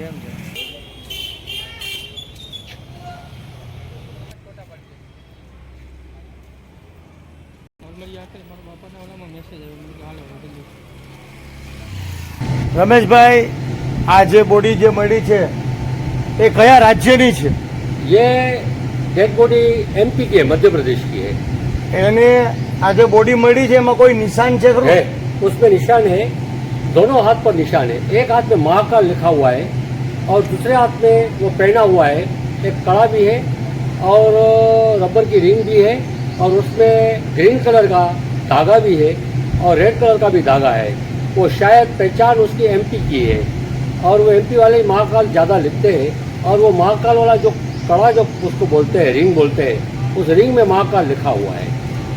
એમ છે નોર્મલી આખરે મારા બાપાના ઓલામાં મેસેજ આવ્યો મેં કીધું હાલો બદલી રમેશભાઈ આ જે બોડી જે મળી છે એ કયા રાજ્યની છે ये डेड बॉडी एमपी की है मध्य प्रदेश की है એને આ જે બોડી મળી છે એમાં કોઈ નિશાન છે ખરું है उसमें निशान है दोनों हाथ पर निशान है एक हाथ में महाकाल लिखा हुआ है और दूसरे हाथ में वो पहना हुआ है एक कड़ा भी है और रबर की रिंग भी है और उसमें ग्रीन कलर का धागा भी है और रेड कलर का भी धागा है वो शायद पहचान उसकी एमपी की है और वो एमपी वाले ही महाकाल ज़्यादा लिखते हैं और वो महाकाल वाला जो कड़ा जो उसको बोलते हैं रिंग बोलते हैं उस रिंग में महाकाल लिखा हुआ है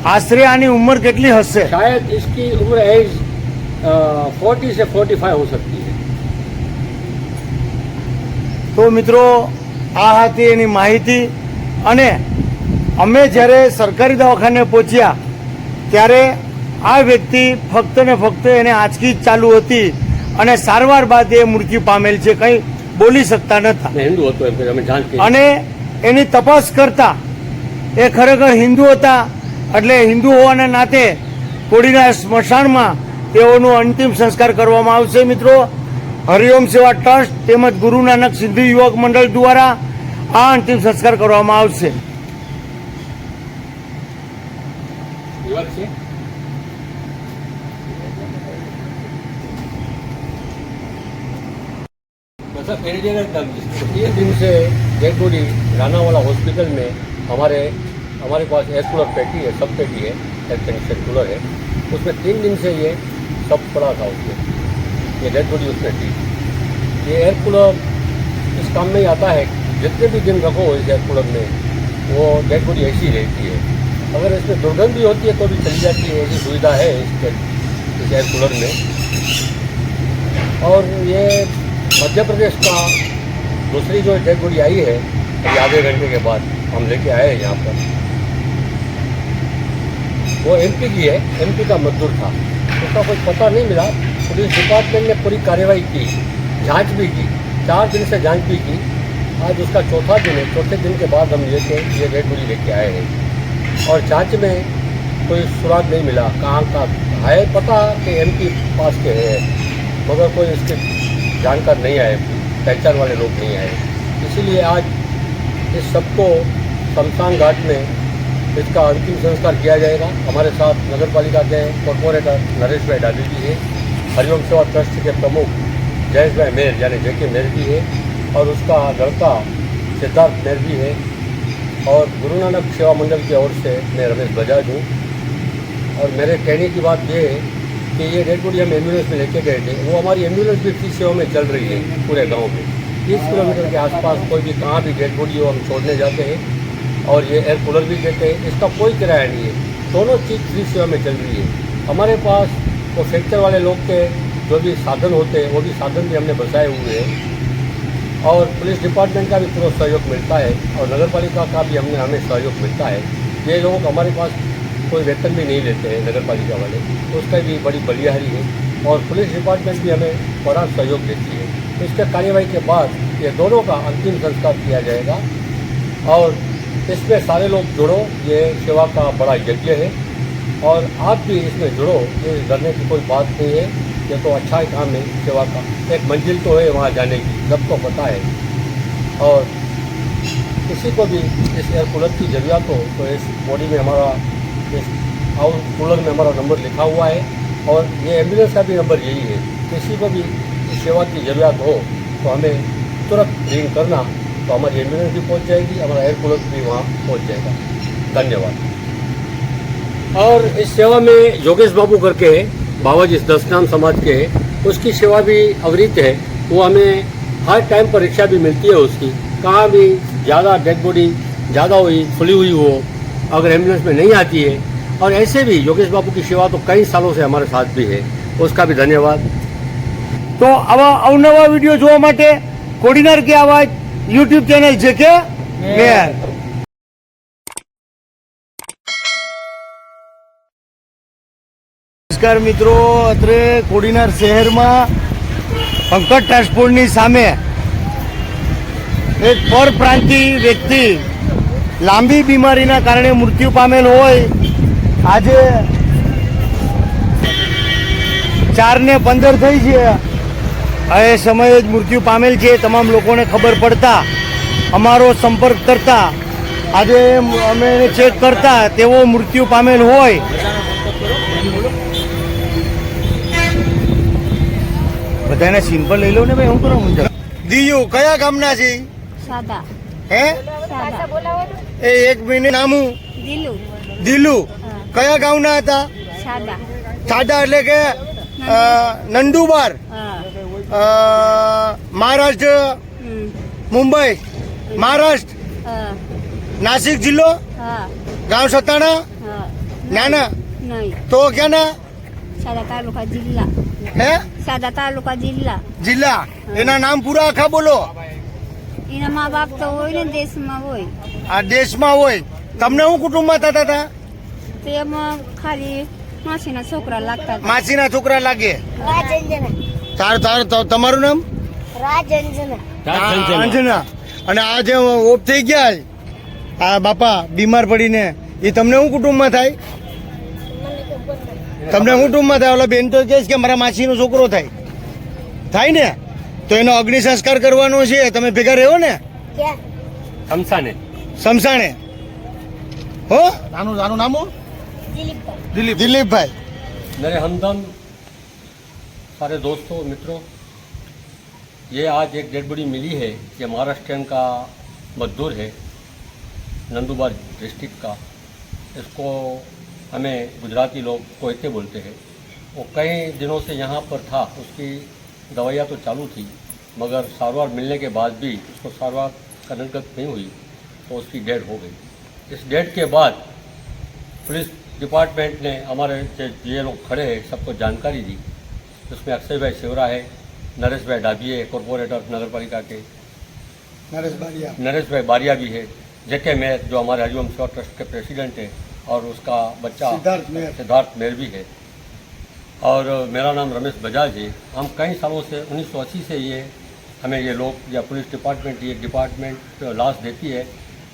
આશરે આની ઉંમર કેટલી હશે शायद इसकी उम्र एज फोर्टी से फोर्टी फाइव हो सकती है તો મિત્રો આ હતી એની માહિતી. અને અમે જ્યારે સરકારી દવાખાને પહોંચ્યા ત્યારે આ વ્યક્તિ ફક્ત ને ફક્ત એને આંચકી જ ચાલુ હતી અને સારવાર બાદ એ મૃત્યુ પામેલ છે કંઈ બોલી શકતા નતા અને એની તપાસ કરતા એ ખરેખર હિન્દુ હતા એટલે હિન્દુ હોવાના નાતે કોડીના સ્મશાનમાં તેઓનું અંતિમ સંસ્કાર કરવામાં આવશે મિત્રો. હરિઓમ સેવા ટ્રસ્ટ તેમજ ગુરુ નાનક સિંધુ યુવક મંડળ દ્વારા આ અંતિમ સંસ્કાર કરવામાં આવશે युवक से मतलब मेरी जगह तीन दिन से डेड बॉडी राना वाला हॉस्पिटल में हमारे हमारे पास एयर कूलर पेटी है सब पेटी है एयर कंडीशन कूलर है उसमें तीन दिन से ये सब पड़ा था उसमें ये डेड बॉडी उसमें थी ये एयर कूलर इस काम में ही आता है। जितने भी दिन रखो इस एयर कूलर में, वो डेड बॉडी ऐसी रहती है। अगर इसमें दुर्गंध भी होती है तो भी चली जाती है। ऐसी सुविधा है इस इस एयर कूलर में। और ये मध्य प्रदेश का दूसरी जो डेड बॉडी आई है आधे घंटे के बाद हम लेके आए हैं यहाँ पर। वो एमपी की है। एमपी का मजदूर था। उसका कोई पता नहीं मिला। पुलिस डिपार्टमेंट ने पूरी कार्रवाई की, जाँच भी की, चार दिन से जाँच भी की। आज उसका चौथा दिन है। चौथे दिन के बाद हम लेके ये डेड बॉडी लेके आए हैं। और जाँच में कोई सुराग नहीं मिला। कहाँ का है पता कि एमपी पास के है, मगर कोई इसके जानकार नहीं आए। पहचान वाले लोग नहीं आए। इसीलिए आज इस सबको शमशान घाट में इसका अंतिम संस्कार किया जाएगा। हमारे साथ नगर पालिका के कॉरपोरेटर नरेश भाई डाली जी है। हरिओम सेवा ट्रस्ट के प्रमुख जयेश भाई मेर यानी जे के मेर भी है, और उसका लड़का सिद्धार्थ मेर भी है, और गुरु नानक सेवा मंडल की ओर से मैं रमेश बजाज हूँ। और मेरे कहने की बात ये है कि ये डेड बॉडी हम एंबुलेंस में लेके गए थे, वो हमारी एंबुलेंस भी फ्री सेवा में चल रही है, पूरे गाँव में। तीस किलोमीटर के आसपास कोई भी कहाँ भी डेड बॉडी हो हम छोड़ने जाते हैं, और ये एयर कूलर भी देते हैं, इसका कोई किराया नहीं है। दोनों चीज़ फ्री सेवा में चल रही है। हमारे पास वो फ्रैक्चर वाले लोग के जो भी साधन होते हैं, वो भी साधन भी हमने बसाए हुए हैं। और पुलिस डिपार्टमेंट का भी पूरा सहयोग मिलता है और नगर पालिका का भी हमने, हमें सहयोग मिलता है। ये लोग हमारे पास कोई वेतन भी नहीं लेते हैं नगर पालिका वाले। उसका भी बड़ी बलिहारी है और पुलिस डिपार्टमेंट भी हमें बड़ा सहयोग देती है। इसके कार्यवाही के बाद ये दोनों का अंतिम संस्कार किया जाएगा। और इसमें सारे लोग जुड़ो। ये सेवा का बड़ा यज्ञ है। और आप भी इसमें जुड़ो, ये डरने की कोई बात नहीं है, ये तो अच्छा ही काम है सेवा का। एक मंजिल तो है वहाँ जाने की सबको पता है। और किसी को भी इस एयर कूलर की ज़रूरत हो तो इस बॉडी में हमारा, इस आउट कूलर में हमारा नंबर लिखा हुआ है। और ये एंबुलेंस का भी नंबर यही है। किसी को भी इस सेवा की ज़रूरत हो तो हमें तुरंत रिंग करना तो हमारी एंबुलेंस भी पहुँच जाएगी, हमारा एयर कूलर भी वहाँ पहुँच जाएगा। धन्यवाद। और इस सेवा में योगेश बाबू करके है बाबाजी दसनाम समाज के है उसकी सेवा भी अवरित है वो हमें हर टाइम पर रिक्शा भी मिलती है उसकी कहाँ भी ज़्यादा डेड बॉडी ज़्यादा हुई खुली हुई हो अगर एम्बुलेंस में नहीं आती है और ऐसे भी योगेश बाबू की सेवा तो कई सालों से हमारे साथ भी है उसका भी धन्यवाद તો આવા અવનવા વિડીયો જોવા માટે કોડીનાર કે આવાજ યુટ્યુબ ચેનલ છે કે મેર નમસ્કાર મિત્રો. અત્રે કોડીનાર શહેરમાં પંકજ ટ્રાન્સપોર્ટની સામે એક પરપ્રાંતિ વ્યક્તિ લાંબી બીમારીના કારણે મૃત્યુ પામેલ હોય. આજે ચાર ને પંદર થઈ છે. એ સમયે જ મૃત્યુ પામેલ છે. તમામ લોકોને ખબર પડતા, અમારો સંપર્ક કરતા, આજે અમે ચેક કરતા, તેઓ મૃત્યુ પામેલ હોય. બધાને સિમ્પલ લઈ લો ને ભાઈ હું કરો મુંજબ દીયુ કયા ગામના છે? સાદા. હે? સાદા. એ એક મિનિટ નામું? દિલું. દિલુ. કયા ગામના હતા? સાદા. સાદા એટલે કે અ, નંદુબાર. મહારાષ્ટ્ર મુંબઈ મહારાષ્ટ્ર નાસિક જિલ્લો ગામ સતાણા હા. નાના. નહીં. તો ક્યાંના? સાદા તાલુકા જિલ્લા. હે? સાદા તાલુકા જિલ્લા જિલ્લા એના નામ પૂરા આખા બોલો એના મા બાપ તો હોય ને દેશમાં હોય આ દેશમાં હોય તમને હું કુટુંબમાં થતા હતા તેમાં ખાલી માસીના છોકરા લાગતા માસીના છોકરા લાગે તારું તાર તમારું નામ રાજંજના અંજના અને આ જે ઓફ થઈ ગયા આ બાપા બીમાર પડીને એ તમને હું કુટુંબમાં થાય? તમને હું કુટુંબમાં થાય ઓલા બેન તો કહે છે કે મારા માસીનો છોકરો થાય થાય ને તો એનો અગ્નિ સંસ્કાર કરવાનો છે તમે ભેગા રહ્યો ને हमसा ने સમસાણે હો નાનું નાનું નામો દિલીપ દિલીપભાઈ मेरे हमदम सारे दोस्तों मित्रों ये आज एक डेड बॉडी मिली है ये महाराष्ट्र का मजदूर है नंदुबार डिस्ट्रिक्ट का इसको हमें गुजराती लोग कोयते बोलते हैं। वो कई दिनों से यहाँ पर था उसकी दवाइयाँ तो चालू थी मगर सारवार मिलने के बाद भी उसको सारवार कनगत नहीं हुई तो उसकी डेड हो गई। इस डेड के बाद पुलिस डिपार्टमेंट ने हमारे ये लोग खड़े हैं सबको जानकारी दी। उसमें अक्षय भाई शिवरा है नरेश भाई डाबिए कॉरपोरेटर नगर पालिका के। नरेश बारिया। नरेश भाई बारिया भी है जेके मैथ जो हमारे हरिओम सेवा ट्रस्ट के प्रेसिडेंट हैं। और उसका बच्चा सिद्धार्थ मेयर। सिद्धार्थ मेयर भी है। और मेरा नाम रमेश बजाज है। हम कई सालों से 1980 से ये हमें ये लोग या पुलिस डिपार्टमेंट ये डिपार्टमेंट लाश देती है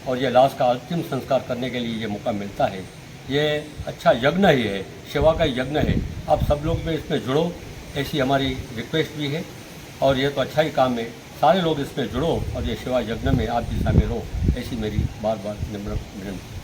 और ये लाश का अंतिम संस्कार करने के लिए ये मौका मिलता है। ये अच्छा यज्ञ ही है सेवा का यज्ञ है। आप सब लोग भी इसमें जुड़ो ऐसी हमारी रिक्वेस्ट भी है। और ये तो अच्छा ही काम है। सारे लोग इसमें जुड़ो और ये सेवा यज्ञ में आप भी शामिल हो ऐसी मेरी बार बार निम्र विनंती